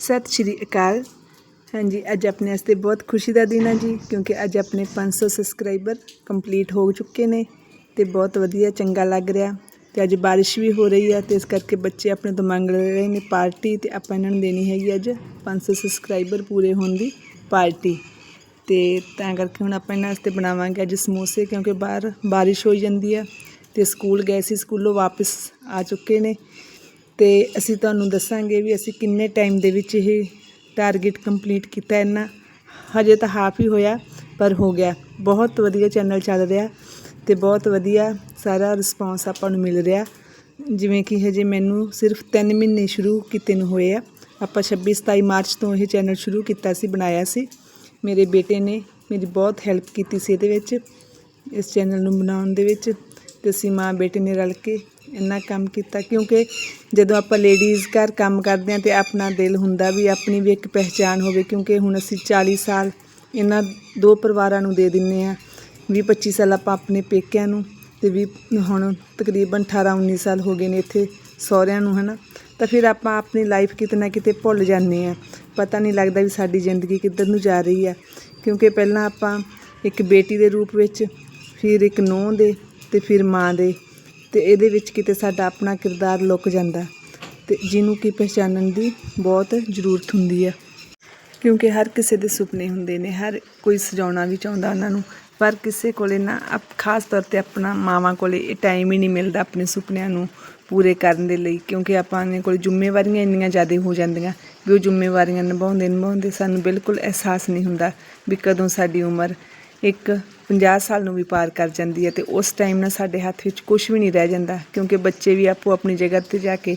ਸਤਿ ਸ਼੍ਰੀ ਅਕਾਲ। ਹਾਂਜੀ, ਅੱਜ ਆਪਣੇ ਵਾਸਤੇ ਬਹੁਤ ਖੁਸ਼ੀ ਦਾ ਦਿਨ ਹੈ ਜੀ, ਕਿਉਂਕਿ ਅੱਜ ਆਪਣੇ 500 ਸਬਸਕ੍ਰਾਈਬਰ ਕੰਪਲੀਟ ਹੋ ਚੁੱਕੇ ਨੇ ਤੇ ਬਹੁਤ ਵਧੀਆ, ਚੰਗਾ ਲੱਗ ਰਿਹਾ। ਤੇ ਅੱਜ ਬਾਰਿਸ਼ ਵੀ ਹੋ ਰਹੀ ਹੈ ਤੇ ਇਸ ਕਰਕੇ ਬੱਚੇ ਆਪਣੇ ਤੋਂ ਮੰਗ ਰਹੇ ਨੇ ਪਾਰਟੀ ਤੇ ਆਪਾਂ ਇਹਨਾਂ ਨੂੰ ਦੇਣੀ ਹੈਗੀ ਅੱਜ 500 ਸਬਸਕ੍ਰਾਈਬਰ ਪੂਰੇ ਹੋਣ ਦੀ ਪਾਰਟੀ। ਤੇ ਤਾਂ ਕਰਕੇ ਹੁਣ ਆਪਾਂ ਇਹਨਾਂ ਵਾਸਤੇ ਬਣਾਵਾਂਗੇ ਅੱਜ ਸਮੋਸੇ, ਕਿਉਂਕਿ ਬਾਹਰ ਬਾਰਿਸ਼ ਹੋਈ ਜਾਂਦੀ ਆ ਤੇ ਸਕੂਲ ਗਏ ਸੀ, ਸਕੂਲੋਂ ਵਾਪਸ ਆ ਚੁੱਕੇ ਨੇ। ਤੇ ਅਸੀਂ ਤੁਹਾਨੂੰ ਦੱਸਾਂਗੇ ਵੀ ਅਸੀਂ ਕਿੰਨੇ ਟਾਈਮ ਦੇ ਵਿੱਚ ਇਹ ਟਾਰਗੇਟ ਕੰਪਲੀਟ ਕੀਤਾ। ਇਹਨਾਂ ਹਜੇ ਤਾਂ ਹਾਫ ਹੀ ਹੋਇਆ, ਪਰ ਹੋ ਗਿਆ। ਬਹੁਤ ਵਧੀਆ ਚੈਨਲ ਚੱਲ ਰਿਹਾ ਤੇ ਬਹੁਤ ਵਧੀਆ ਸਾਰਾ ਰਿਸਪੌਂਸ ਆਪਾਂ ਨੂੰ ਮਿਲ ਰਿਹਾ। ਜਿਵੇਂ ਕਿ ਹਜੇ ਮੈਨੂੰ ਸਿਰਫ 3 ਮਹੀਨੇ ਸ਼ੁਰੂ ਕੀਤੇ ਨੂੰ ਹੋਏ ਆ। ਆਪਾਂ 26 27 ਮਾਰਚ ਤੋਂ ਇਹ ਚੈਨਲ ਸ਼ੁਰੂ ਕੀਤਾ ਸੀ, ਬਣਾਇਆ ਸੀ। ਮੇਰੇ ਬੇਟੇ ਨੇ ਮੇਰੀ ਬਹੁਤ ਹੈਲਪ ਕੀਤੀ ਸੀ ਇਹਦੇ ਵਿੱਚ, ਇਸ ਚੈਨਲ ਨੂੰ ਬਣਾਉਣ ਦੇ ਵਿੱਚ। ਤੇ ਅਸੀਂ ਮਾਂ ਬੇਟੇ ਨੇ ਰਲ ਕੇ ਇੰਨਾ ਕੰਮ ਕੀਤਾ, ਕਿਉਂਕਿ ਜਦੋਂ ਆਪਾਂ ਲੇਡੀਜ਼ ਘਰ ਕੰਮ ਕਰਦੇ ਹਾਂ ਤੇ ਆਪਣਾ ਦਿਲ ਹੁੰਦਾ ਵੀ ਆਪਣੀ ਵੀ ਇੱਕ ਪਹਿਚਾਣ ਹੋਵੇ, ਕਿਉਂਕਿ ਹੁਣ ਅਸੀਂ 40 ਸਾਲ ਇਹਨਾਂ ਦੋ ਪਰਿਵਾਰਾਂ ਨੂੰ ਦੇ ਦਿੰਨੇ ਆ 20 25 ਸਾਲ ਆਪਾਂ ਆਪਣੇ ਪੇਕਿਆਂ ਨੂੰ ਤੇ ਵੀ ਹੁਣ ਤਕਰੀਬਨ 18 19 ਸਾਲ ਹੋ ਗਏ ਨੇ ਇੱਥੇ ਸਹੁਰਿਆਂ ਨੂੰ, ਹਨਾ। ਤਾਂ ਫਿਰ ਆਪਾਂ ਆਪਣੀ ਲਾਈਫ ਕਿਤੇ ਨਾ ਕਿਤੇ ਭੁੱਲ ਜਾਂਦੇ ਆ ਪਤਾ ਨਹੀਂ ਲੱਗਦਾ ਵੀ ਸਾਡੀ ਜ਼ਿੰਦਗੀ ਕਿੱਧਰ ਨੂੰ ਜਾ ਰਹੀ ਆ ਕਿਉਂਕਿ ਪਹਿਲਾਂ ਆਪਾਂ ਇੱਕ ਬੇਟੀ ਦੇ ਰੂਪ ਵਿੱਚ, ਫਿਰ ਇੱਕ ਨੂੰਹ ਦੇ ਤੇ ਫਿਰ ਮਾਂ ਦੇ। ਤੇ ਇਹਦੇ ਵਿੱਚ ਕਿਤੇ ਸਾਡਾ ਆਪਣਾ ਕਿਰਦਾਰ ਲੁਕ ਜਾਂਦਾ ਤੇ ਜਿਹਨੂੰ ਕਿ ਪਹਿਚਾਨਣ ਦੀ ਬਹੁਤ ਜ਼ਰੂਰਤ ਹੁੰਦੀ ਹੈ। ਕਿਉਂਕਿ ਹਰ ਕਿਸੇ ਦੇ ਸੁਪਨੇ ਹੁੰਦੇ ਨੇ, ਹਰ ਕੋਈ ਸਜਾਉਣਾ ਵੀ ਚਾਹੁੰਦਾ ਉਹਨਾਂ ਨੂੰ, ਪਰ ਕਿਸੇ ਕੋਲੇ ਨਾ ਅਪ- ਖਾਸ ਤੌਰ ਤੇ ਆਪਣਾ ਮਾਵਾਂ ਕੋਲੇ ਇਹ ਟਾਈਮ ਹੀ ਨਹੀਂ ਮਿਲਦਾ ਆਪਣੇ ਸੁਪਨਿਆਂ ਨੂੰ ਪੂਰੇ ਕਰਨ ਦੇ ਲਈ, ਕਿਉਂਕਿ ਆਪਾਂ ਨੇ ਕੋਲ ਜ਼ਿੰਮੇਵਾਰੀਆਂ ਇੰਨੀਆਂ ਜ਼ਿਆਦਾ ਹੋ ਜਾਂਦੀਆਂ ਵੀ ਉਹ ਜ਼ਿੰਮੇਵਾਰੀਆਂ ਨਿਭਾਉਂਦੇ ਨਿਭਾਉਂਦੇ ਸਾਨੂੰ ਬਿਲਕੁਲ ਅਹਿਸਾਸ ਨਹੀਂ ਹੁੰਦਾ ਵੀ ਕਦੋਂ ਸਾਡੀ ਉਮਰ ਇੱਕ 50 ਸਾਲ ਨੂੰ ਵੀ ਪਾਰ ਕਰ ਜਾਂਦੀ ਹੈ ਤੇ ਉਸ ਟਾਈਮ ਨਾਲ ਸਾਡੇ ਹੱਥ ਵਿੱਚ ਕੁਝ ਵੀ ਨਹੀਂ ਰਹਿ ਜਾਂਦਾ, ਕਿਉਂਕਿ ਬੱਚੇ ਵੀ ਆਪੋ ਆਪਣੀ ਜਗ੍ਹਾ ਤੇ ਜਾ ਕੇ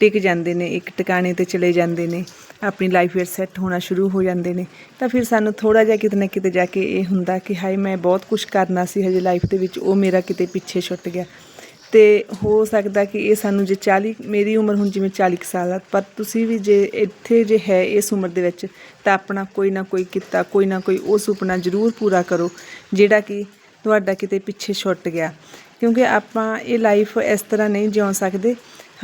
ਟਿਕ ਜਾਂਦੇ ਨੇ, ਇੱਕ ਟਿਕਾਣੇ ਤੇ ਚਲੇ ਜਾਂਦੇ ਨੇ, ਆਪਣੀ ਲਾਈਫ ਵਿੱਚ ਸੈੱਟ ਹੋਣਾ ਸ਼ੁਰੂ ਹੋ ਜਾਂਦੇ ਨੇ। ਤਾਂ ਫਿਰ ਸਾਨੂੰ ਥੋੜਾ ਜਿਹਾ ਕਿਤੇ ਨਾ ਕਿਤੇ ਜਾ ਕੇ ਇਹ ਹੁੰਦਾ ਕਿ ਹਾਏ ਮੈਂ ਬਹੁਤ ਕੁਝ ਕਰਨਾ ਸੀ, ਹਜੇ ਲਾਈਫ ਦੇ ਵਿੱਚ ਉਹ ਮੇਰਾ ਕਿਤੇ ਪਿੱਛੇ ਛੁੱਟ ਗਿਆ। ਤੇ ਹੋ ਸਕਦਾ ਕਿ ਇਹ ਸਾਨੂੰ ਜੇ 40 ਮੇਰੀ ਉਮਰ ਹੁਣ ਜਿਵੇਂ 40 ਕੁ ਸਾਲ ਆ, ਪਰ ਤੁਸੀਂ ਵੀ ਜੇ ਇੱਥੇ ਜੇ ਹੈ ਇਸ ਉਮਰ ਦੇ ਵਿੱਚ, ਤਾਂ ਆਪਣਾ ਕੋਈ ਨਾ ਕੋਈ ਕਿੱਤਾ, ਕੋਈ ਨਾ ਕੋਈ ਉਹ ਸੁਪਨਾ ਜ਼ਰੂਰ ਪੂਰਾ ਕਰੋ, ਜਿਹੜਾ ਕਿ ਤੁਹਾਡਾ ਕਿਤੇ ਪਿੱਛੇ ਛੁੱਟ ਗਿਆ। ਕਿਉਂਕਿ ਆਪਾਂ ਇਹ ਲਾਈਫ ਇਸ ਤਰ੍ਹਾਂ ਨਹੀਂ ਜਿਉ ਸਕਦੇ।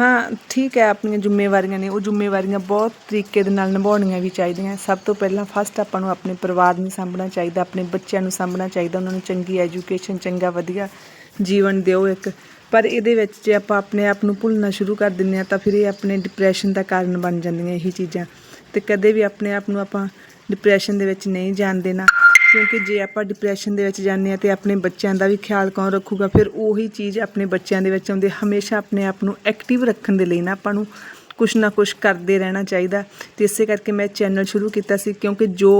ਹਾਂ, ਠੀਕ ਹੈ, ਆਪਣੀਆਂ ਜ਼ਿੰਮੇਵਾਰੀਆਂ ਨੇ, ਉਹ ਜ਼ਿੰਮੇਵਾਰੀਆਂ ਬਹੁਤ ਤਰੀਕੇ ਦੇ ਨਾਲ ਨਿਭਾਉਣੀਆਂ ਵੀ ਚਾਹੀਦੀਆਂ। ਸਭ ਤੋਂ ਪਹਿਲਾਂ ਫਸਟ ਆਪਾਂ ਨੂੰ ਆਪਣੇ ਪਰਿਵਾਰ ਨੂੰ ਸਾਂਭਣਾ ਚਾਹੀਦਾ, ਆਪਣੇ ਬੱਚਿਆਂ ਨੂੰ ਸਾਂਭਣਾ ਚਾਹੀਦਾ, ਉਹਨਾਂ ਨੂੰ ਚੰਗੀ ਐਜੂਕੇਸ਼ਨ ਚੰਗਾ ਵਧੀਆ ਜੀਵਨ ਦਿਓ ਇੱਕ। ਪਰ ਇਹਦੇ ਵਿੱਚ ਜੇ ਆਪਾਂ ਆਪਣੇ ਆਪ ਨੂੰ ਭੁੱਲਣਾ ਸ਼ੁਰੂ ਕਰ ਦਿੰਦੇ ਆ ਤਾਂ ਫਿਰ ਇਹ ਆਪਣੇ ਡਿਪਰੈਸ਼ਨ ਦਾ ਕਾਰਨ ਬਣ ਜਾਂਦੀਆਂ ਇਹੀ ਚੀਜ਼ਾਂ। ਤੇ ਕਦੇ ਵੀ ਆਪਣੇ ਆਪ ਨੂੰ ਆਪਾਂ ਡਿਪਰੈਸ਼ਨ ਦੇ ਵਿੱਚ ਨਹੀਂ ਜਾਣ ਦੇਣਾ। ਕਿਉਂਕਿ ਜੇ ਆਪਾਂ ਡਿਪਰੈਸ਼ਨ ਦੇ ਵਿੱਚ ਜਾਂਦੇ ਆ ਤੇ ਆਪਣੇ ਬੱਚਿਆਂ ਦਾ ਵੀ ਖਿਆਲ ਕੌਣ ਰੱਖੂਗਾ, ਫਿਰ ਉਹੀ ਚੀਜ਼ ਆਪਣੇ ਬੱਚਿਆਂ ਦੇ ਵਿੱਚ ਆਉਂਦੀ ਹਮੇਸ਼ਾ ਆਪਣੇ ਆਪ ਨੂੰ ਐਕਟਿਵ ਰੱਖਣ ਦੇ ਲਈ ਨਾ ਆਪਾਂ ਨੂੰ ਕੁਛ ਨਾ ਕੁਛ ਕਰਦੇ ਰਹਿਣਾ ਚਾਹੀਦਾ। ਤੇ ਇਸੇ ਕਰਕੇ ਮੈਂ ਚੈਨਲ ਸ਼ੁਰੂ ਕੀਤਾ ਸੀ ਕਿਉਂਕਿ ਜੋ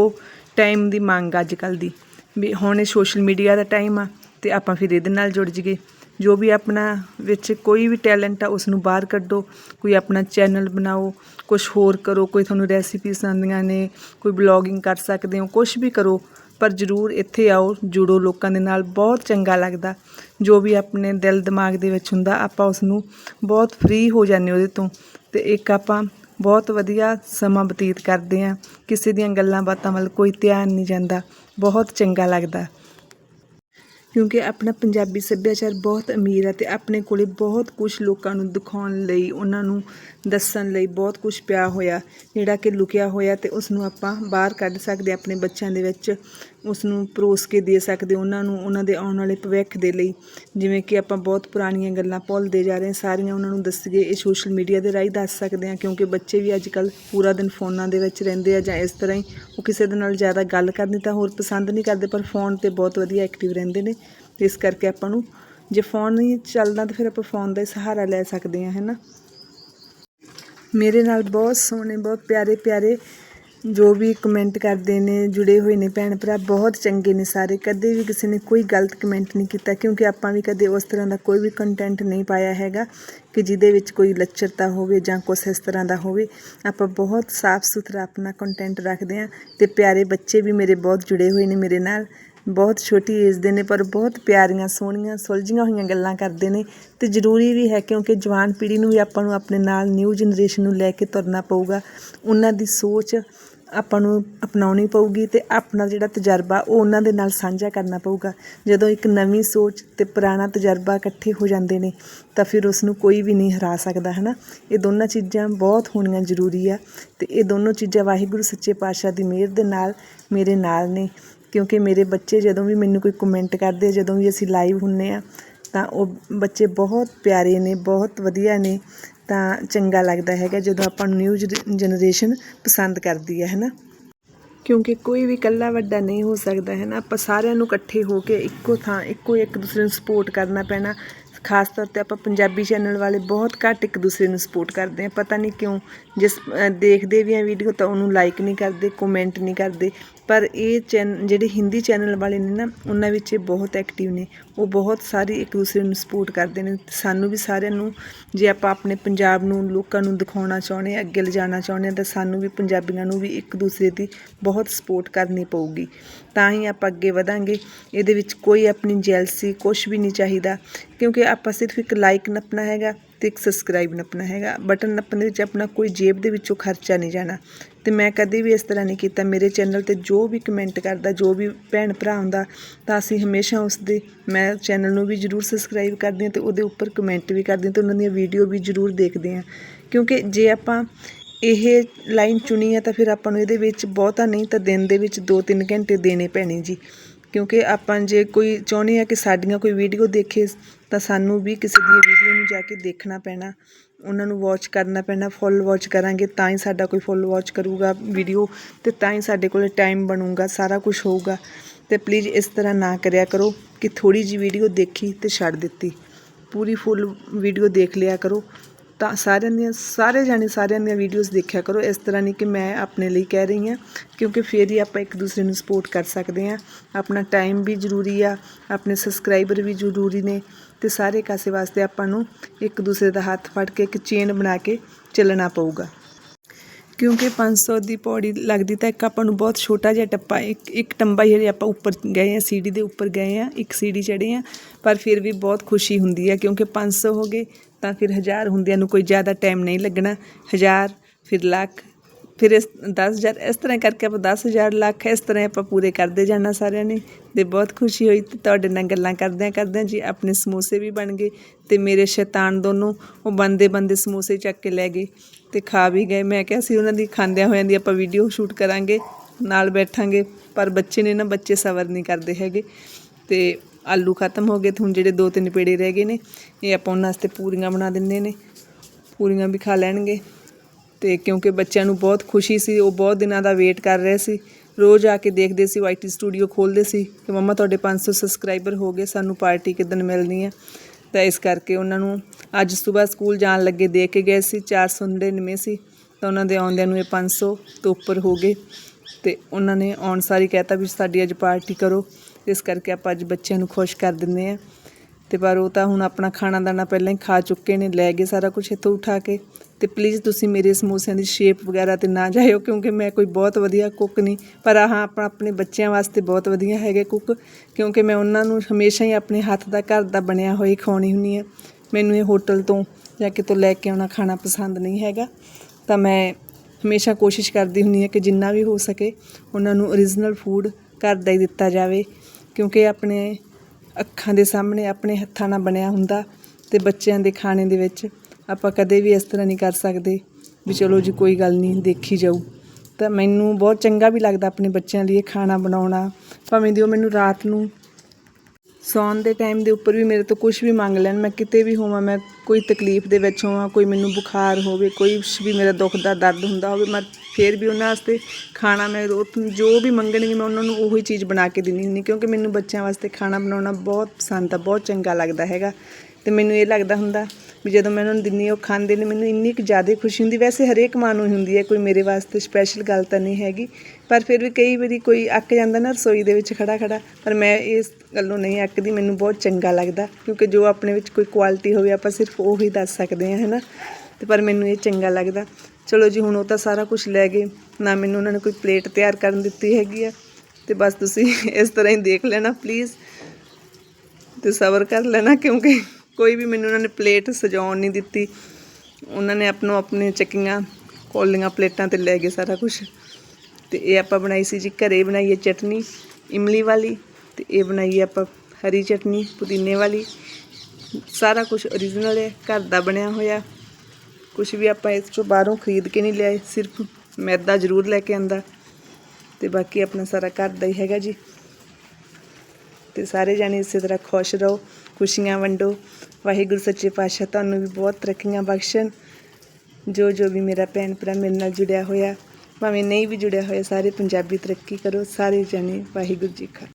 ਟਾਈਮ ਦੀ ਮੰਗ ਅੱਜ ਕੱਲ ਦੀ, ਵੀ ਹੁਣ ਇਹ ਸੋਸ਼ਲ ਮੀਡੀਆ ਦਾ ਟਾਈਮ ਆ ਤੇ ਆਪਾਂ ਫਿਰ ਇਹਦੇ ਨਾਲ ਜੁੜ ਜੀਏ ਜੋ ਵੀ ਆਪਣਾ ਵਿੱਚ ਕੋਈ ਵੀ ਟੈਲੈਂਟ ਆ ਉਸ ਨੂੰ ਬਾਹਰ ਕੱਢੋ, ਕੋਈ ਆਪਣਾ ਚੈਨਲ ਬਣਾਓ ਕੁਝ ਹੋਰ ਕਰੋ, ਕੋਈ ਤੁਹਾਨੂੰ ਰੈਸਿਪੀਸ ਆਉਂਦੀਆਂ ਨੇ, ਕੋਈ ਬਲੌਗਿੰਗ ਕਰ ਸਕਦੇ ਹੋ ਕੁਝ ਵੀ ਕਰੋ, ਪਰ ਜ਼ਰੂਰ ਇੱਥੇ ਆਓ, ਜੁੜੋ ਲੋਕਾਂ ਦੇ ਨਾਲ, ਬਹੁਤ ਚੰਗਾ ਲੱਗਦਾ। ਜੋ ਵੀ ਆਪਣੇ ਦਿਲ ਦਿਮਾਗ ਦੇ ਵਿੱਚ ਹੁੰਦਾ, ਆਪਾਂ ਉਸ ਨੂੰ ਬਹੁਤ ਫ੍ਰੀ ਹੋ ਜਾਂਦੇ ਉਹਦੇ ਤੋਂ। ਤੇ ਇੱਕ ਆਪਾਂ ਬਹੁਤ ਵਧੀਆ ਸਮਾਂ ਬਤੀਤ ਕਰਦੇ ਆ ਕਿਸੇ ਦੀਆਂ ਗੱਲਾਂ ਬਾਤਾਂ ਵੱਲ ਕੋਈ ਧਿਆਨ ਨਹੀਂ ਜਾਂਦਾ, ਬਹੁਤ ਚੰਗਾ ਲੱਗਦਾ। ਕਿਉਂਕਿ ਆਪਣਾ ਪੰਜਾਬੀ ਸੱਭਿਆਚਾਰ ਬਹੁਤ ਅਮੀਰ ਹੈ ਤੇ ਆਪਣੇ ਕੋਲੇ ਬਹੁਤ ਕੁਝ ਲੋਕਾਂ ਨੂੰ ਦਿਖਾਉਣ ਲਈ, ਉਹਨਾਂ ਨੂੰ ਦੱਸਣ ਲਈ ਬਹੁਤ ਕੁਝ ਪਿਆ ਹੋਇਆ, ਜਿਹੜਾ ਕਿ ਲੁਕਿਆ ਹੋਇਆ ਤੇ ਉਸ ਨੂੰ ਆਪਾਂ ਬਾਹਰ ਕੱਢ ਸਕਦੇ ਆਪਣੇ ਬੱਚਿਆਂ ਦੇ ਵਿੱਚ। ਉਸ ਨੂੰ ਪਰੋਸ ਕੇ ਦੇ ਸਕਦੇ, ਉਹਨਾਂ ਨੂੰ, ਉਹਨਾਂ ਦੇ ਆਉਣ ਵਾਲੇ ਭਵਿੱਖ ਦੇ ਲਈ। ਜਿਵੇਂ ਕਿ ਆਪਾਂ ਬਹੁਤ ਪੁਰਾਣੀਆਂ ਗੱਲਾਂ ਭੁੱਲਦੇ ਜਾ ਰਹੇ ਹਾਂ, ਸਾਰੀਆਂ ਉਹਨਾਂ ਨੂੰ ਦੱਸੀਏ ਇਹ ਸੋਸ਼ਲ ਮੀਡੀਆ ਦੇ ਰਾਹੀਂ ਦੱਸ ਸਕਦੇ ਹਾਂ, ਕਿਉਂਕਿ ਬੱਚੇ ਵੀ ਅੱਜ ਕੱਲ ਪੂਰਾ ਦਿਨ ਫੋਨਾਂ ਦੇ ਵਿੱਚ ਰਹਿੰਦੇ ਆ ਜਾਂ ਇਸ ਤਰ੍ਹਾਂ ਹੀ ਉਹ ਕਿਸੇ ਦੇ ਨਾਲ ਜ਼ਿਆਦਾ ਗੱਲ ਕਰਨੀ ਤਾਂ ਹੋਰ ਪਸੰਦ ਨਹੀਂ ਕਰਦੇ, ਪਰ ਫੋਨ ਤੇ ਬਹੁਤ ਵਧੀਆ ਐਕਟਿਵ ਰਹਿੰਦੇ ਨੇ। ਇਸ ਕਰਕੇ ਆਪਾਂ ਨੂੰ ਜੇ ਫੋਨ ਨਹੀਂ ਚੱਲਦਾ ਤਾਂ ਫਿਰ ਆਪਾਂ ਫੋਨ ਦਾ ਹੀ ਸਹਾਰਾ ਲੈ ਸਕਦੇ ਹਾਂ ਹੈਨਾ ਮੇਰੇ ਨਾਲ ਬਹੁਤ ਸੋਹਣੇ, ਬਹੁਤ ਪਿਆਰੇ ਪਿਆਰੇ ਜੋ ਵੀ ਕਮੈਂਟ ਕਰਦੇ ਨੇ, ਜੁੜੇ ਹੋਏ ਨੇ ਭੈਣ ਭਰਾ, ਬਹੁਤ ਚੰਗੇ ਨੇ ਸਾਰੇ। ਕਦੇ ਵੀ ਕਿਸੇ ਨੇ ਕੋਈ ਗਲਤ ਕਮੈਂਟ ਨਹੀਂ ਕੀਤਾ, ਕਿਉਂਕਿ ਆਪਾਂ ਵੀ ਕਦੇ ਉਸ ਤਰ੍ਹਾਂ ਦਾ ਕੋਈ ਵੀ ਕੰਟੈਂਟ ਨਹੀਂ ਪਾਇਆ ਹੈਗਾ ਕਿ ਜਿਹਦੇ ਵਿੱਚ ਕੋਈ ਲੱਚਰਤਾ ਹੋਵੇ ਜਾਂ ਕੁਛ ਇਸ ਤਰ੍ਹਾਂ ਦਾ ਹੋਵੇ। ਆਪਾਂ ਬਹੁਤ ਸਾਫ਼ ਸੁਥਰਾ ਆਪਣਾ ਕੰਟੈਂਟ ਰੱਖਦੇ ਹਾਂ ਤੇ ਪਿਆਰੇ ਬੱਚੇ ਵੀ ਮੇਰੇ ਬਹੁਤ ਜੁੜੇ ਹੋਏ ਨੇ ਮੇਰੇ ਨਾਲ। ਬਹੁਤ ਛੋਟੀ ਏਜ ਦੇ ਨੇ, ਪਰ ਬਹੁਤ ਪਿਆਰੀਆਂ, ਸੋਹਣੀਆਂ, ਸੁਲਝੀਆਂ ਹੋਈਆਂ ਗੱਲਾਂ ਕਰਦੇ ਨੇ। ਤੇ ਜ਼ਰੂਰੀ ਵੀ ਹੈ ਕਿਉਂਕਿ ਜਵਾਨ ਪੀੜ੍ਹੀ ਨੂੰ ਵੀ ਆਪਾਂ ਨੂੰ ਆਪਣੇ ਨਾਲ ਨਿਊ ਜਨਰੇਸ਼ਨ ਨੂੰ ਲੈ ਕੇ ਤੁਰਨਾ ਪਊਗਾ। ਉਹਨਾਂ ਦੀ ਸੋਚ ਆਪਾਂ ਨੂੰ ਅਪਣਾਉਣੀ ਪਊਗੀ ਅਤੇ ਆਪਣਾ ਜਿਹੜਾ ਤਜਰਬਾ ਉਹ ਉਹਨਾਂ ਦੇ ਨਾਲ ਸਾਂਝਾ ਕਰਨਾ ਪਊਗਾ। ਜਦੋਂ ਇੱਕ ਨਵੀਂ ਸੋਚ ਅਤੇ ਪੁਰਾਣਾ ਤਜਰਬਾ ਇਕੱਠੇ ਹੋ ਜਾਂਦੇ ਨੇ, ਤਾਂ ਫਿਰ ਉਸ ਨੂੰ ਕੋਈ ਵੀ ਨਹੀਂ ਹਰਾ ਸਕਦਾ ਹੈ ਨਾ ਇਹ ਦੋਨਾਂ ਚੀਜ਼ਾਂ ਬਹੁਤ ਹੋਣੀਆਂ ਜ਼ਰੂਰੀ ਆ ਅਤੇ ਇਹ ਦੋਨੋਂ ਚੀਜ਼ਾਂ ਵਾਹਿਗੁਰੂ ਸੱਚੇ ਪਾਤਸ਼ਾਹ ਦੀ ਮਿਹਰ ਦੇ ਨਾਲ ਮੇਰੇ ਨਾਲ ਨੇ। ਕਿਉਂਕਿ ਮੇਰੇ ਬੱਚੇ ਜਦੋਂ ਵੀ ਮੈਨੂੰ ਕੋਈ ਕਮੈਂਟ ਕਰਦੇ ਜਦੋਂ ਵੀ ਅਸੀਂ ਲਾਈਵ ਹੁੰਨੇ ਆ, ਤਾਂ ਉਹ ਬੱਚੇ ਬਹੁਤ ਪਿਆਰੇ ਨੇ, ਬਹੁਤ ਵਧੀਆ ਨੇ। ਤਾਂ ਚੰਗਾ ਲੱਗਦਾ ਹੈਗਾ ਜਦੋਂ ਆਪਾਂ ਨੂੰ ਨਿਊ ਜਨਰੇਸ਼ਨ ਪਸੰਦ ਕਰਦੀ ਹੈ, ਹੈਨਾ? ਕਿਉਂਕਿ ਕੋਈ ਵੀ ਇਕੱਲਾ ਵੱਡਾ ਨਹੀਂ ਹੋ ਸਕਦਾ ਹੈ ਨਾ ਆਪਾਂ ਸਾਰਿਆਂ ਨੂੰ ਇਕੱਠੇ ਹੋ ਕੇ ਇੱਕੋ ਥਾਂ, ਇੱਕੋ ਇੱਕ ਦੂਸਰੇ ਨੂੰ ਸਪੋਰਟ ਕਰਨਾ ਪੈਣਾ। ਖਾਸ ਤੌਰ ਤੇ ਆਪਾਂ ਪੰਜਾਬੀ ਚੈਨਲ ਵਾਲੇ ਬਹੁਤ ਘੱਟ ਇੱਕ ਦੂਸਰੇ ਨੂੰ ਸਪੋਰਟ ਕਰਦੇ ਆ। ਪਤਾ ਨਹੀਂ ਕਿਉਂ, ਜਿਸ ਦੇਖਦੇ ਵੀ ਆ ਵੀਡੀਓ ਤਾਂ ਉਹਨੂੰ ਲਾਈਕ ਨਹੀਂ ਕਰਦੇ ਕਮੈਂਟ ਨਹੀਂ ਕਰਦੇ। ਪਰ ਇਹ ਚੈਨ, ਜਿਹੜੇ ਹਿੰਦੀ ਚੈਨਲ ਵਾਲੇ ਨੇ ਨਾ, ਉਹਨਾਂ ਵਿੱਚ ਇਹ ਬਹੁਤ ਐਕਟਿਵ ਨੇ। ਉਹ ਬਹੁਤ ਸਾਰੇ ਇੱਕ ਦੂਸਰੇ ਨੂੰ ਸਪੋਰਟ ਕਰਦੇ ਨੇ। ਸਾਨੂੰ ਵੀ ਸਾਰਿਆਂ ਨੂੰ, ਜੇ ਆਪਾਂ ਆਪਣੇ ਪੰਜਾਬ ਨੂੰ, ਲੋਕਾਂ ਨੂੰ ਦਿਖਾਉਣਾ ਚਾਹੁੰਦੇ ਹਾਂ, ਅੱਗੇ ਲਿਜਾਣਾ ਚਾਹੁੰਦੇ ਹਾਂ, ਤਾਂ ਸਾਨੂੰ ਵੀ ਪੰਜਾਬੀਆਂ ਨੂੰ ਵੀ ਇੱਕ ਦੂਸਰੇ ਦੀ ਬਹੁਤ ਸਪੋਰਟ ਕਰਨੀ ਪਊਗੀ। ਤਾਂ ਹੀ ਆਪਾਂ ਅੱਗੇ ਵਧਾਂਗੇ। ਇਹਦੇ ਵਿੱਚ ਕੋਈ ਆਪਣੀ ਜੈਲਸੀ ਕੁਝ ਵੀ ਨਹੀਂ ਚਾਹੀਦਾ, ਕਿਉਂਕਿ ਆਪਾਂ ਸਿਰਫ ਇੱਕ ਲਾਈਕ ਨੱਪਣਾ ਹੈਗਾ। ਤੇ ਇੱਕ ਸਬਸਕ੍ਰਾਈਬ ਨੱਪਣਾ ਹੈਗਾ। ਬਟਨ ਨੱਪਣ ਦੇ ਵਿੱਚ ਆਪਣਾ ਕੋਈ ਜੇਬ ਦੇ ਵਿੱਚੋਂ ਖਰਚਾ ਨਹੀਂ ਜਾਣਾ। ਤੇ ਮੈਂ ਕਦੇ ਵੀ ਇਸ ਤਰ੍ਹਾਂ ਨਹੀਂ ਕੀਤਾ। ਮੇਰੇ ਚੈਨਲ ਤੇ ਜੋ ਵੀ ਕਮੈਂਟ ਕਰਦਾ, ਜੋ ਵੀ ਭੈਣ ਭਰਾ ਆਉਂਦਾ, ਤਾਂ ਅਸੀਂ ਹਮੇਸ਼ਾ ਉਸ ਦੇ ਮੈਂ ਚੈਨਲ ਨੂੰ ਵੀ ਜਰੂਰ ਸਬਸਕ੍ਰਾਈਬ ਕਰਦੇ ਹਾਂ ਤੇ ਉਹਦੇ ਉੱਪਰ ਕਮੈਂਟ ਵੀ ਕਰਦੇ ਹਾਂ ਤੇ ਉਹਨਾਂ ਦੀਆਂ ਵੀਡੀਓ ਵੀ ਜਰੂਰ ਦੇਖਦੇ ਹਾਂ। ਕਿਉਂਕਿ ਜੇ ਆਪਾਂ ਇਹ ਲਾਈਨ ਚੁਣੀ ਹੈ ਤਾਂ ਫਿਰ ਆਪਾਂ ਨੂੰ ਇਹਦੇ ਵਿੱਚ ਬਹੁਤਾ ਨਹੀਂ ਤਾਂ ਦਿਨ ਦੇ ਵਿੱਚ 2-3 ਘੰਟੇ ਦੇਣੇ ਪੈਣੇ ਜੀ। ਕਿਉਂਕਿ ਆਪਾਂ ਜੇ ਕੋਈ ਚਾਹੁੰਦੇ ਆ ਕਿ ਸਾਡੀਆਂ ਕੋਈ ਵੀਡੀਓ ਦੇਖੇ ਤਾਂ ਸਾਨੂੰ ਵੀ ਕਿਸੇ ਦੀ ਵੀਡੀਓ ਨੂੰ ਜਾ ਕੇ ਦੇਖਣਾ ਪੈਣਾ, ਉਹਨਾਂ ਨੂੰ ਵਾਚ ਕਰਨਾ ਪੈਣਾ ਫੁੱਲ ਵਾਚ ਕਰਾਂਗੇ ਤਾਂ ਹੀ ਸਾਡਾ ਕੋਈ ਫੁੱਲ ਵਾਚ ਕਰੂਗਾ ਵੀਡੀਓ ਤੇ ਤਾਂ ਹੀ ਸਾਡੇ ਕੋਲ ਟਾਈਮ ਬਣੂਗਾ, ਸਾਰਾ ਕੁਝ ਹੋਊਗਾ। ਤੇ ਪਲੀਜ਼ ਇਸ ਤਰ੍ਹਾਂ ਨਾ ਕਰਿਆ ਕਰੋ ਕਿ ਥੋੜੀ ਜੀ ਵੀਡੀਓ ਦੇਖੀ ਤੇ ਛੱਡ ਦਿੱਤੀ। ਪੂਰੀ ਫੁੱਲ ਵੀਡੀਓ ਦੇਖ ਲਿਆ ਕਰੋ। ਤਾਂ ਸਾਰਿਆਂ ਦੀਆਂ ਸਾਰੇ ਜਾਣੇ ਸਾਰਿਆਂ ਦੀਆਂ ਵੀਡੀਓਜ਼ ਦੇਖਿਆ ਕਰੋ। ਇਸ ਤਰ੍ਹਾਂ ਨਹੀਂ ਕਿ ਮੈਂ ਆਪਣੇ ਲਈ ਕਹਿ ਰਹੀ ਹਾਂ, ਕਿਉਂਕਿ ਫਿਰ ਹੀ ਆਪਾਂ ਇੱਕ ਦੂਸਰੇ ਨੂੰ ਸਪੋਰਟ ਕਰ ਸਕਦੇ ਹਾਂ। ਆਪਣਾ ਟਾਈਮ ਵੀ ਜ਼ਰੂਰੀ ਆ, ਆਪਣੇ ਸਬਸਕ੍ਰਾਈਬਰ ਵੀ ਜ਼ਰੂਰੀ ਨੇ ਤੇ ਸਾਰੇ ਕਾਸੇ ਵਾਸਤੇ ਆਪਾਂ ਨੂੰ ਇੱਕ ਦੂਸਰੇ ਦਾ ਹੱਥ ਫੜ ਕੇ, ਇੱਕ ਚੇਨ ਬਣਾ ਕੇ ਚੱਲਣਾ ਪਊਗਾ। ਕਿਉਂਕਿ 500 ਦੀ ਪੌੜੀ ਲੱਗਦੀ ਤਾਂ ਇੱਕ ਆਪਾਂ ਨੂੰ ਬਹੁਤ ਛੋਟਾ ਜਿਹਾ ਟੱਪਾ, ਇੱਕ ਇੱਕ ਟੰਬਾ ਜਿਹੜੇ ਆਪਾਂ ਉੱਪਰ ਗਏ ਆ ਸੀੜੀ ਦੇ ਉੱਪਰ ਗਏ ਆ ਇੱਕ ਸੀੜੀ ਚੜ੍ਹੇ ਆ ਪਰ ਫਿਰ ਵੀ ਬਹੁਤ ਖੁਸ਼ੀ ਹੁੰਦੀ ਹੈ, ਕਿਉਂਕਿ 500 ਹੋ ਗਏ ਤਾਂ ਫਿਰ 1000 ਹੁੰਦਿਆਂ ਨੂੰ ਕੋਈ ਜ਼ਿਆਦਾ ਟਾਈਮ ਨਹੀਂ ਲੱਗਣਾ 1000 ਫਿਰ ਲੱਖ, ਫਿਰ ਇਸ 10000 ਇਸ ਤਰ੍ਹਾਂ ਕਰਕੇ ਆਪਾਂ 10000 ਲੱਖ, ਇਸ ਤਰ੍ਹਾਂ ਆਪਾਂ ਪੂਰੇ ਕਰਦੇ ਜਾਣਾ ਸਾਰਿਆਂ ਨੇ ਤੇ ਬਹੁਤ ਖੁਸ਼ੀ ਹੋਈ ਤੇ ਤੁਹਾਡੇ ਨਾਲ ਗੱਲਾਂ ਕਰਦਿਆਂ ਕਰਦਿਆਂ ਜੀ ਆਪਣੇ ਸਮੋਸੇ ਵੀ ਬਣ ਗਏ ਤੇ ਮੇਰੇ ਸ਼ੈਤਾਨ ਦੋਨੋਂ ਉਹ ਬੰਦੇ ਬੰਦੇ ਸਮੋਸੇ ਚੱਕ ਕੇ ਲੈ ਗਏ ਤੇ ਖਾ ਵੀ ਗਏ। ਮੈਂ ਕਿਹਾ ਸੀ ਉਹਨਾਂ ਦੀ ਖਾਂਦਿਆਂ ਹੋਇਆਂ ਦੀ ਆਪਾਂ ਵੀਡੀਓ ਸ਼ੂਟ ਕਰਾਂਗੇ, ਨਾਲ ਬੈਠਾਂਗੇ, ਪਰ ਬੱਚੇ ਨੇ ਨਾ ਬੱਚੇ ਸਬਰ ਨਹੀਂ ਕਰਦੇ ਹੈਗੇ ਤੇ ਆਲੂ ਖਤਮ ਹੋ ਗਏ ਤੇ ਹੁਣ ਜਿਹੜੇ ਦੋ ਤਿੰਨ ਪੇੜੇ ਰਹਿ ਗਏ ਨੇ, ਇਹ ਆਪਾਂ ਉਹਨਾਂ ਵਾਸਤੇ ਪੂਰੀਆਂ ਬਣਾ ਦਿੰਦੇ ਨੇ। ਪੂਰੀਆਂ ਵੀ ਖਾ ਲੈਣਗੇ। ਤੇ ਕਿਉਂਕਿ ਬੱਚਿਆਂ ਨੂੰ ਬਹੁਤ ਖੁਸ਼ੀ ਸੀ, ਉਹ ਬਹੁਤ ਦਿਨਾਂ ਦਾ ਵੇਟ ਕਰ ਰਹੇ ਸੀ। ਰੋਜ਼ ਆ ਕੇ ਦੇਖਦੇ ਸੀ ਵਾਈਟੀ ਸਟੂਡੀਓ ਖੋਲਦੇ ਸੀ ਕਿ ਮੰਮਾ ਤੁਹਾਡੇ 500 ਸਬਸਕ੍ਰਾਈਬਰ ਹੋ ਗਏ, ਸਾਨੂੰ ਪਾਰਟੀ ਕਿਦਨ ਮਿਲਣੀ ਹੈ ਤਾਂ ਇਸ ਕਰਕੇ ਉਹਨਾਂ ਨੂੰ ਅੱਜ ਸਵੇਰ ਸਕੂਲ ਜਾਣ ਲੱਗੇ, ਦੇ ਕੇ ਗਏ ਸੀ 499 ਸੀ ਤਾਂ ਉਹਨਾਂ ਦੇ ਆਉਂਦਿਆਂ ਨੂੰ ਇਹ 500 ਤੋਂ ਉੱਪਰ ਹੋ ਗਏ। ਤੇ ਉਹਨਾਂ ਨੇ ਆਉਣ ਸਾਰੀ ਕਹਿਤਾ ਵੀ ਸਾਡੀ ਅੱਜ ਪਾਰਟੀ ਕਰੋ। ਇਸ ਕਰਕੇ ਆਪਾਂ ਅੱਜ ਬੱਚਿਆਂ ਨੂੰ ਖੁਸ਼ ਕਰ ਦਿੰਦੇ ਆ ਤੇ ਪਰ ਉਹ ਤਾਂ ਹੁਣ ਆਪਣਾ ਖਾਣਾ ਦਾਣਾ ਪਹਿਲਾਂ ਹੀ ਖਾ ਚੁੱਕੇ ਨੇ, ਲੈ ਗਏ ਸਾਰਾ ਕੁਝ ਇੱਥੋਂ ਉਠਾ ਕੇ। ਤੇ ਪਲੀਜ਼ ਤੁਸੀਂ ਮੇਰੇ ਸਮੋਸਿਆਂ ਦੀ ਸ਼ੇਪ ਵਗੈਰਾ ਤੇ ਨਾ ਜਾਇਓ, ਕਿਉਂਕਿ ਮੈਂ ਕੋਈ ਬਹੁਤ ਵਧੀਆ ਕੁੱਕ ਨਹੀਂ। ਪਰ ਹਾਂ ਆਪਣਾ ਆਪਣੇ ਬੱਚਿਆਂ ਵਾਸਤੇ ਬਹੁਤ ਵਧੀਆ ਹੈਗੇ ਕੁੱਕ ਕਿਉਂਕਿ ਮੈਂ ਉਹਨਾਂ ਨੂੰ ਹਮੇਸ਼ਾ ਹੀ ਆਪਣੇ ਹੱਥ ਦਾ ਘਰ ਦਾ ਬਣਿਆ ਹੋਇਆ ਹੀ ਖਵਾਉਣੀ ਹੁੰਦੀ ਆ ਮੈਨੂੰ ਇਹ ਹੋਟਲ ਤੋਂ ਜਾਂ ਕਿਤੋਂ ਲੈ ਕੇ ਆਉਣਾ ਖਾਣਾ ਪਸੰਦ ਨਹੀਂ ਹੈਗਾ। ਤਾਂ ਮੈਂ ਹਮੇਸ਼ਾ ਕੋਸ਼ਿਸ਼ ਕਰਦੀ ਹੁੰਦੀ ਹਾਂ ਕਿ ਜਿੰਨਾ ਵੀ ਹੋ ਸਕੇ ਉਹਨਾਂ ਨੂੰ ਓਰੀਜਨਲ ਫੂਡ ਘਰ ਦਾ ਹੀ ਦਿੱਤਾ ਜਾਵੇ, ਕਿਉਂਕਿ ਆਪਣੇ ਅੱਖਾਂ ਦੇ ਸਾਹਮਣੇ ਆਪਣੇ ਹੱਥਾਂ ਨਾਲ ਬਣਿਆ ਹੁੰਦਾ ਤੇ ਬੱਚਿਆਂ ਦੇ ਖਾਣੇ ਦੇ ਵਿੱਚ ਆਪਾਂ ਕਦੇ ਵੀ ਇਸ ਤਰ੍ਹਾਂ ਨਹੀਂ ਕਰ ਸਕਦੇ ਵੀ ਚਲੋ ਜੀ ਕੋਈ ਗੱਲ ਨਹੀਂ, ਦੇਖੀ ਜਾਊ। ਤਾਂ ਮੈਨੂੰ ਬਹੁਤ ਚੰਗਾ ਵੀ ਲੱਗਦਾ ਆਪਣੇ ਬੱਚਿਆਂ ਲਈ ਇਹ ਖਾਣਾ ਬਣਾਉਣਾ, ਭਾਵੇਂ ਦੀ ਉਹ ਮੈਨੂੰ ਰਾਤ ਨੂੰ ਸੌਣ ਦੇ ਟਾਈਮ ਦੇ ਉੱਪਰ ਵੀ ਮੇਰੇ ਤੋਂ ਕੁਝ ਵੀ ਮੰਗ ਲੈਣ, ਮੈਂ ਕਿਤੇ ਵੀ ਹੋਵਾਂ, ਮੈਂ ਕੋਈ ਤਕਲੀਫ ਦੇ ਵਿੱਚ ਹੋਵਾਂ, ਕੋਈ ਮੈਨੂੰ ਬੁਖਾਰ ਹੋਵੇ, ਕੋਈ ਵੀ ਮੇਰਾ ਦੁੱਖ ਦਾ ਦਰਦ ਹੁੰਦਾ ਹੋਵੇ, ਮੈਂ ਫਿਰ ਵੀ ਉਹਨਾਂ ਵਾਸਤੇ ਖਾਣਾ ਮੈਂ ਉਹ ਜੋ ਵੀ ਮੰਗਣਗੇ ਮੈਂ ਉਹਨਾਂ ਨੂੰ ਉਹੀ ਚੀਜ਼ ਬਣਾ ਕੇ ਦਿੰਦੀ ਹੁੰਦੀ, ਕਿਉਂਕਿ ਮੈਨੂੰ ਬੱਚਿਆਂ ਵਾਸਤੇ ਖਾਣਾ ਬਣਾਉਣਾ ਬਹੁਤ ਪਸੰਦ ਆ, ਬਹੁਤ ਚੰਗਾ ਲੱਗਦਾ ਹੈਗਾ। ਤੇ ਮੈਨੂੰ ਇਹ ਲੱਗਦਾ ਹੁੰਦਾ ਵੀ ਜਦੋਂ ਮੈਂ ਉਹਨਾਂ ਨੂੰ ਦਿੰਦੀ ਉਹ ਖਾਂਦੇ ਨੇ, ਮੈਨੂੰ ਇੰਨੀ ਕੁ ਜ਼ਿਆਦਾ ਖੁਸ਼ੀ ਹੁੰਦੀ, ਵੈਸੇ ਹਰੇਕ ਮਾਂ ਨੂੰ ਹੀ ਹੁੰਦੀ ਹੈ, ਕੋਈ ਮੇਰੇ ਵਾਸਤੇ ਸਪੈਸ਼ਲ ਗੱਲ ਤਾਂ ਨਹੀਂ ਹੈਗੀ। ਪਰ ਫਿਰ ਵੀ ਕਈ ਵਾਰੀ ਕੋਈ ਅੱਕ ਜਾਂਦਾ ਨਾ ਰਸੋਈ ਦੇ ਵਿੱਚ ਖੜਾ ਖੜਾ, ਪਰ ਮੈਂ ਇਸ ਗੱਲੋਂ ਨਹੀਂ ਅੱਕਦੀ, ਮੈਨੂੰ ਬਹੁਤ ਚੰਗਾ ਲੱਗਦਾ, ਕਿਉਂਕਿ ਜੋ ਆਪਣੇ ਵਿੱਚ ਕੋਈ ਕੁਆਲਿਟੀ ਹੋਵੇ, ਆਪਾਂ ਸਿਰਫ ਉਹ ਹੀ ਦੱਸ ਸਕਦੇ ਹਾਂ ਹੈ ਨਾ ਤੇ ਪਰ ਮੈਨੂੰ ਇਹ ਚੰਗਾ ਲੱਗਦਾ। ਚਲੋ ਜੀ, ਹੁਣ ਉਹ ਤਾਂ ਸਾਰਾ ਕੁਝ ਲੈ ਗਏ, ਨਾ ਮੈਨੂੰ ਉਹਨਾਂ ਨੇ ਕੋਈ ਪਲੇਟ ਤਿਆਰ ਕਰਨ ਦਿੱਤੀ ਹੈਗੀ ਆ, ਤੇ ਬਸ ਤੁਸੀਂ ਇਸ ਤਰ੍ਹਾਂ ਹੀ ਦੇਖ ਲੈਣਾ ਪਲੀਜ਼ ਤੇ ਸਬਰ ਕਰ ਲੈਣਾ, ਕਿਉਂਕਿ ਕੋਈ ਵੀ ਮੈਨੂੰ ਉਹਨਾਂ ਨੇ ਪਲੇਟ ਸਜਾਉਣ ਨਹੀਂ ਦਿੱਤੀ। ਉਹਨਾਂ ਨੇ ਆਪਣੋ ਆਪਣੇ ਚੱਕੀਆਂ ਕੋਲੀਆਂ ਪਲੇਟਾਂ ਤੇ ਲੈ ਗਏ ਸਾਰਾ ਕੁਝ ਤੇ ਇਹ ਆਪਾਂ ਬਣਾਈ ਸੀ ਜੀ, ਘਰੇ ਬਣਾਈਏ ਚਟਨੀ, ਇਮਲੀ ਵਾਲੀ ਤੇ ਇਹ ਬਣਾਈਏ ਆਪਾਂ ਹਰੀ ਚਟਨੀ, ਪੁਦੀਨੇ ਵਾਲੀ। ਸਾਰਾ ਕੁਝ ਓਰੀਜਨਲ ਹੈ, ਘਰ ਦਾ ਬਣਿਆ ਹੋਇਆ। ਕੁਝ ਵੀ ਆਪਾਂ ਇਸ ਤੋਂ ਬਾਹਰੋਂ ਖਰੀਦ ਕੇ ਨਹੀਂ ਲਿਆਏ, ਸਿਰਫ ਮੈਦਾ ਜ਼ਰੂਰ ਲੈ ਕੇ ਆਂਦਾ। ਤੇ ਬਾਕੀ ਆਪਣਾ ਸਾਰਾ ਘਰ ਦਾ ਹੀ ਹੈਗਾ ਜੀ। ਤੇ ਸਾਰੇ ਜਾਣੇ ਇਸੇ ਤਰ੍ਹਾਂ ਖੁਸ਼ ਰਹੋ, ਖੁਸ਼ੀਆਂ ਵੰਡੋ। ਵਾਹਿਗੁਰੂ ਸੱਚੇ ਪਾਤਸ਼ਾਹ, ਤੁਹਾਨੂੰ ਵੀ ਬਹੁਤ ਤਰੱਕੀਆਂ ਬਖਸ਼ਣ। ਜੋ ਜੋ ਵੀ ਮੇਰਾ ਭੈਣ ਭਰਾ ਮੇਰੇ ਨਾਲ ਜੁੜਿਆ ਹੋਇਆ ਭਾਵੇਂ ਨਹੀਂ ਵੀ ਜੁੜਿਆ ਹੋਇਆ ਸਾਰੇ ਪੰਜਾਬੀ ਤਰੱਕੀ ਕਰੋ ਸਾਰੇ ਜਾਣੇ ਵਾਹਿਗੁਰੂ ਜੀ ਕਾ